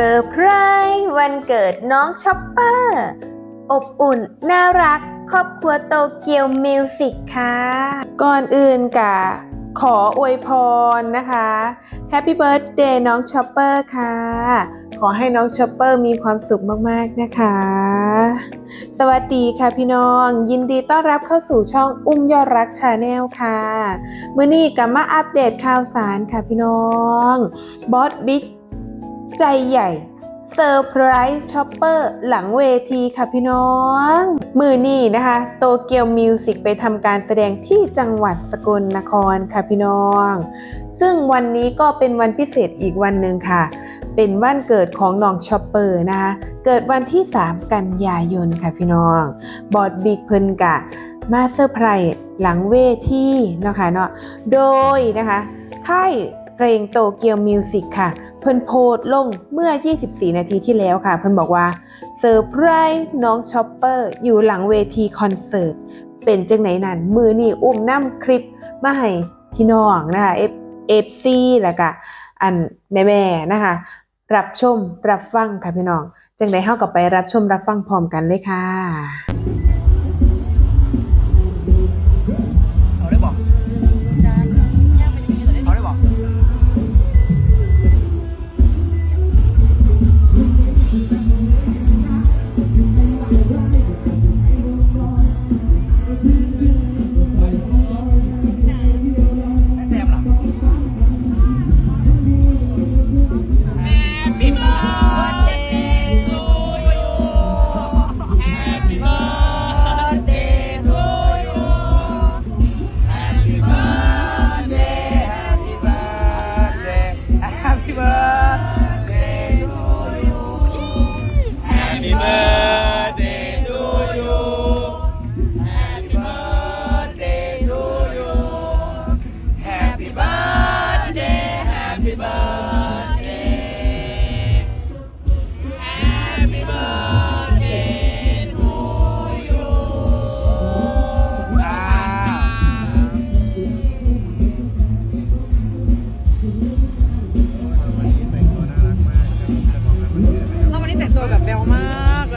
เซอร์ไพรส์วันเกิดน้องช็อปเปอร์ อบอุ่นน่ารัก ครอบครัวโตเกียวมิวสิกค่ะ ก่อนอื่นกะขออวยพรนะคะ Happy Birthday น้องช็อปเปอร์ค่ะ ขอให้น้องช็อปเปอร์มีความสุขมากๆนะคะ สวัสดีค่ะพี่น้อง ยินดีต้อนรับเข้าสู่ช่องอุ้มยอดรักชาแนลค่ะ เมื่อนี้กลับมาอัปเดตข่าวสารค่ะพี่น้องบอสบิ๊ก ใจใหญ่เซอร์ไพรส์ช็อปเปอร์หลังเวทีค่ะพี่น้อง มือนี่นะคะ โตเกียวมิวสิกไปทำการแสดงที่จังหวัดสกลนครค่ะพี่น้อง ซึ่งวันนี้ก็เป็นวันพิเศษอีกวันหนึ่งค่ะ เป็นวันเกิดของน้องช็อปเปอร์นะคะ เกิดวันที่ 3 กันยายนค่ะพี่น้อง บอดบิ๊กเพิ่นกะ มาเซอร์ไพรส์หลังเวทีเนาะค่ะเนาะ โดยนะคะค่าย เพลงโตเกียวมิวสิกค่ะ เพิ่นโพสลงเมื่อ 24 นาทีที่แล้วค่ะ เพิ่นบอกว่าเซอร์ไพรส์น้องชอปเปอร์อยู่หลังเวทีคอนเสิร์ต เป็นจังไหนนั่นมือนี่อุ้มน้ำคลิปมาให้พี่น้องนะคะเอฟเอฟซีแล้วก็อันแม่แม่นะคะ รับชมรับฟังค่ะพี่น้อง จังไดเฮากับไปรับชมรับฟังพร้อมกันเลยค่ะ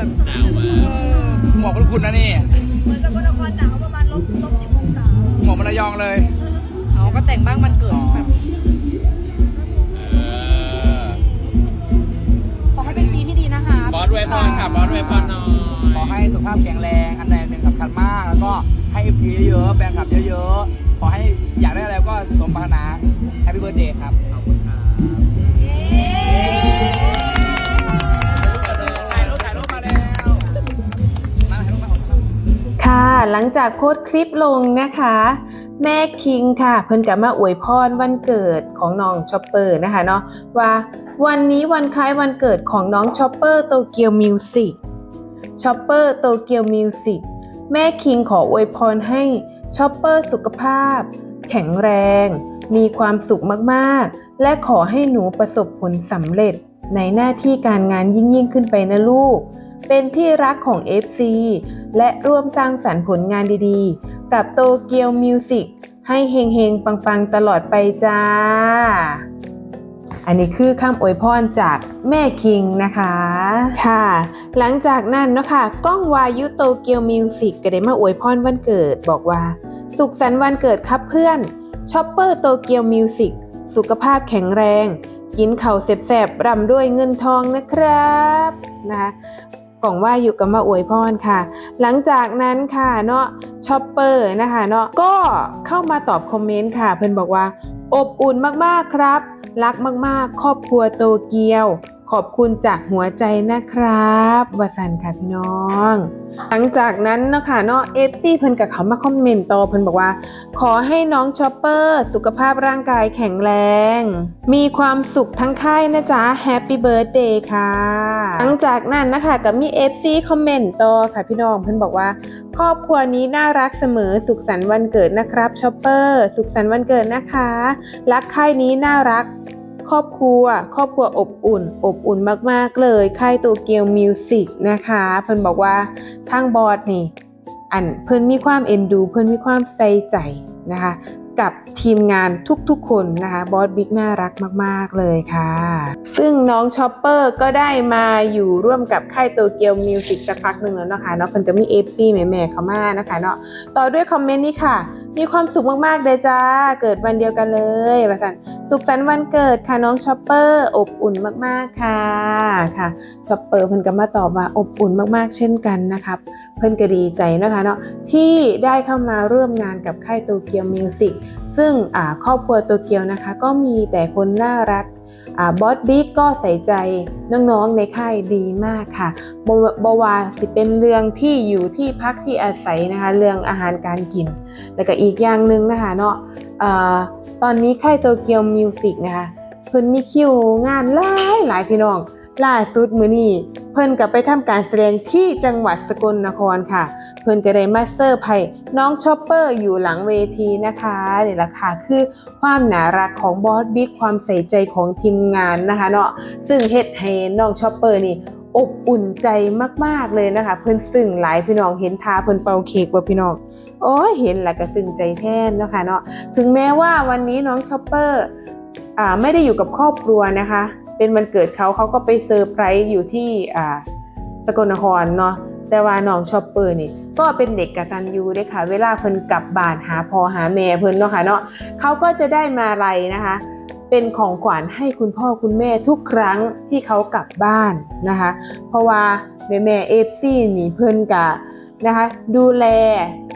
แบบหนาวมากหมอกคุณนะนี่เหมือนสกลนครหนาวประมาณลบลบสิบองศาหมอกมันระยองเลยเอาก็แต่งบ้างมันเกิดแบบเออขอให้เป็นปีที่ดีนะคะบอสเวฟพรค่ะบอสเวฟพรหน่อยขอให้สุขภาพแข็งแรงอันใดหนึ่งสำคัญมาก แล้วก็ให้ FC เยอะๆแฟนคลับเยอะๆขอให้อยากได้อะไรก็สมปรารถนา Happy Birthday ครับขอบคุณ หลังจากโพสต์คลิปลงนะคะ แม่คิงค่ะ เพิ่นกับมาอวยพรวันเกิดของน้องชอปเปอร์นะคะเนาะว่าวันนี้วันคล้ายวันเกิดของน้องชอปเปอร์โตเกียวมิวสิกชอปเปอร์โตเกียวมิวสิกแม่คิงขออวยพรให้ชอปเปอร์สุขภาพ แข็งแรง มีความสุขมากๆ และขอให้หนูประสบผลสำเร็จในหน้าที่การงานยิ่งยิ่งๆขึ้นไปนะลูก เป็นที่รักของ FC และร่วมสร้างสรรค์ผลงานดีๆ กับโตเกียวมิวสิกให้เฮงๆ ปังๆ ตลอดไปจ้า อันนี้คือคำอวยพรจากแม่คิงนะคะ ค่ะ หลังจากนั้นเนาะค่ะก้องวายุโตเกียวมิวสิกก็ได้มาอวยพรวันเกิดบอกว่า สุขสันต์วันเกิดครับเพื่อนชอปเปอร์โตเกียวมิวสิกสุขภาพแข็งแรง กินเข่าวแสบๆร่ำด้วยเงินทองนะครับนะคะ กล่องว่าอยู่กับมาอวยพรค่ะ หลังจากนั้นค่ะเนาะชอปเปอร์นะคะเนาะก็เข้ามาตอบคอมเมนต์ค่ะ เพื่อนบอกว่า อบอุ่นมากๆครับ รักมากๆ ครอบครัวโตเกียว ขอบคุณจากหัวใจนะครับวสันค่ะพี่น้อง หลังจากนั้นเนาะคะเนาะเอฟซีเพิ่นกับเขามาคอมเมนต์ต่อเพิ่นบอกว่า ขอให้น้องชอปเปอร์สุขภาพร่างกายแข็งแรง มีความสุขทั้งค่ายนะจ๊ะแฮปปี้เบิร์ดเดย์ค่ะ หลังจากนั้นนะคะกับมี FC คอมเมนต์ต่อค่ะพี่น้องเพิ่นบอกว่า ครอบครัวนี้น่ารักเสมอสุขสันต์วันเกิดนะครับชอปเปอร์สุขสันต์วันเกิดนะคะ รักค่ายนี้น่ารัก ครอบครัว ครอบครัวอบอุ่น อบอุ่นมากๆเลยค่ายโตเกียวมิวสิกนะคะ เพิ่นบอกว่าทางบอร์ดนี่ อันเพิ่นมีความเอ็นดู เพิ่นมีความใส่ใจนะคะ กับทีมงานทุกๆคนนะคะบอสบิ๊กน่ารักมากๆเลยค่ะ ซึ่งน้องชอปเปอร์ก็ได้มาอยู่ร่วมกับค่ายโตเกียวมิวสิกสักพักหนึ่งแล้วนะคะเนาะเพิ่นก็มี FC แม่ๆเขามานะคะเนาะต่อด้วยคอมเมนต์นี้ค่ะ มีความสุขมากๆเลยจ้า เกิดวันเดียวกันเลยประสันสุขสันต์วันเกิดค่ะน้องชอปเปอร์อบอุ่นมากๆค่ะค่ะชอปเปอร์เพิ่นก็มาตอบว่าอบอุ่นมากๆ เช่นกันนะครับ เพิ่นก็ดีใจนะคะเนาะที่ได้เข้ามาร่วมงานกับค่ายโตเกียวมิวสิกซึ่งครอบครัวโตเกียวนะคะ ก็มีแต่คนน่ารัก บอสบิ๊กก็ใส่ใจน้องๆในค่ายดีมากค่ะบบวาสิเป็นเรื่องที่อยู่ที่พักที่อาศัยนะคะ เรื่องอาหารการกิน แล้วก็อีกอย่างหนึ่งนะคะเนาะตอนนี้ค่ายโตเกียวมิวสิกนะคะเพิ่นมีคิวงานหลายหลายพี่น้อง ล่าสุดมือนี้เพิ่นก็ไปทำการแสดงที่จังหวัดสกลนครค่ะ เพิ่นก็ได้มาเซอร์ไพรน้องชอปเปอร์อยู่หลังเวทีนะคะนี่แหละค่ะคือความน่ารักของบอสบิ๊กความใส่ใจของทีมงานนะคะเนาะซึ่งเฮ็ดให้น้องชอปเปอร์นี่อบอุ่นใจมากๆเลยนะคะ เพิ่นซึ้งหลายพี่น้องเห็นทาเพิ่นเป่าเค้กว่าพี่น้องโอ้เห็นแล้วก็ซึ้งใจแทนเนาะคะเนาะถึงแม้ว่าวันนี้น้องชอปเปอร์อ่าไม่ได้อยู่กับครอบครัวนะคะ เป็นวันเกิดเขาเขาก็ไปเซอร์ไพรส์อยู่ที่อ่าสกลนครเนาะแต่ว่าน้องชอปเปอร์นี่ก็เป็นเด็กกตัญญูด้อค่ะ เวลาเพิ่นกลับบ้านหาพ่อหาแม่เพิ่นเนาะค่ะเนาะเขาก็จะได้มาอะไรนะคะ เป็นของขวัญให้คุณพ่อคุณแม่ทุกครั้งที่เขากลับบ้านนะคะ เพราะว่าแม่แม่เอฟซีนี่เพิ่นกะนะคะดูแล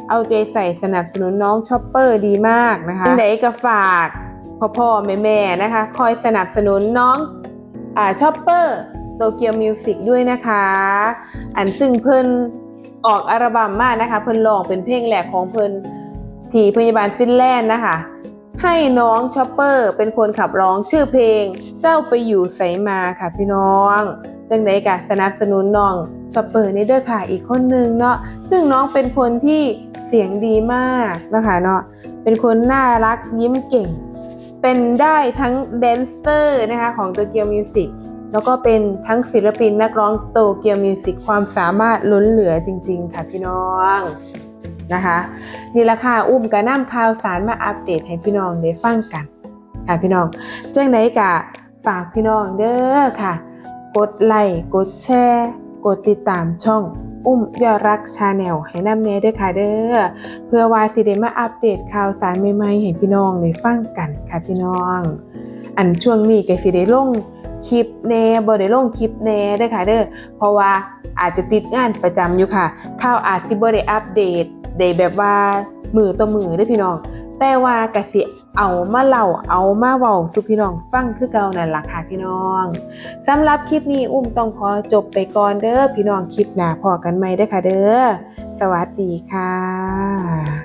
เอาใจใส่สนับสนุนน้องชอปเปอร์ดีมากนะคะไหนก็ฝากพ่อพ่อแม่แม่นะคะ คอยสนับสนุนน้อง ชอปเปอร์โตเกียวมิวสิกด้วยนะคะ อันซึ่งเพิ่นออกอัลบั้มมากนะคะ เพิ่นร้องเป็นเพลงแรกของเพิ่นทีพยาบาลฟินแลนด์นะคะ ให้น้องชอปเปอร์เป็นคนขับร้องชื่อเพลง เจ้าไปอยู่ไสมาค่ะพี่น้องจังไดกะสนับสนุนน้องชอปเปอร์นี่ด้วยค่ะอีกคนนึงเนาะซึ่งน้องเป็นคนที่เสียงดีมากนะคะเนาะเป็นคนน่ารักยิ้มเก่ง เป็นได้ทั้งแดนเซอร์นะคะของโตเกียวมิวสิกแล้วก็เป็นทั้งศิลปินนักร้องโตเกียวมิวสิกความสามารถล้นเหลือจริง ๆ ค่ะพี่น้องนะคะนี่ละค่ะอุ้มกระน้ำข่าวสารมาอัปเดตให้พี่น้องได้ฟังกันค่ะพี่น้องเจังไดกะฝากพี่น้องเด้อค่ะ กดไลค์กดแชร์ กดติดตามช่อง อุ้มยอดรักชาแนลให้นำเนด้วยค่ะเด้อเพื่อว่าสิได้มาอัปเดตข่าวสารใหม่ๆให้พี่น้องได้ฟังกันค่ะพี่น้อง อันช่วงนี้ก็สิได้ลงคลิปแน่บ่ได้ลงคลิปแน่เด้อค่ะเด้อเพราะว่าอาจจะติดงานประจำอยู่ค่ะข่าวอาจสิบ่ได้อัปเดตได้แบบว่ามือต่อมือเด้อพี่น้อง แต่ว่ากะสิเอามาเล่าเอามาเว้าสุพี่น้องฟังคือเก่านั่นล่ะค่ะพี่น้องสำหรับคลิปนี้อุ้มต้องขอจบไปก่อนเด้อพี่น้องคลิปหน้าพอกันใหม่เด้อค่ะเด้อสวัสดีค่ะ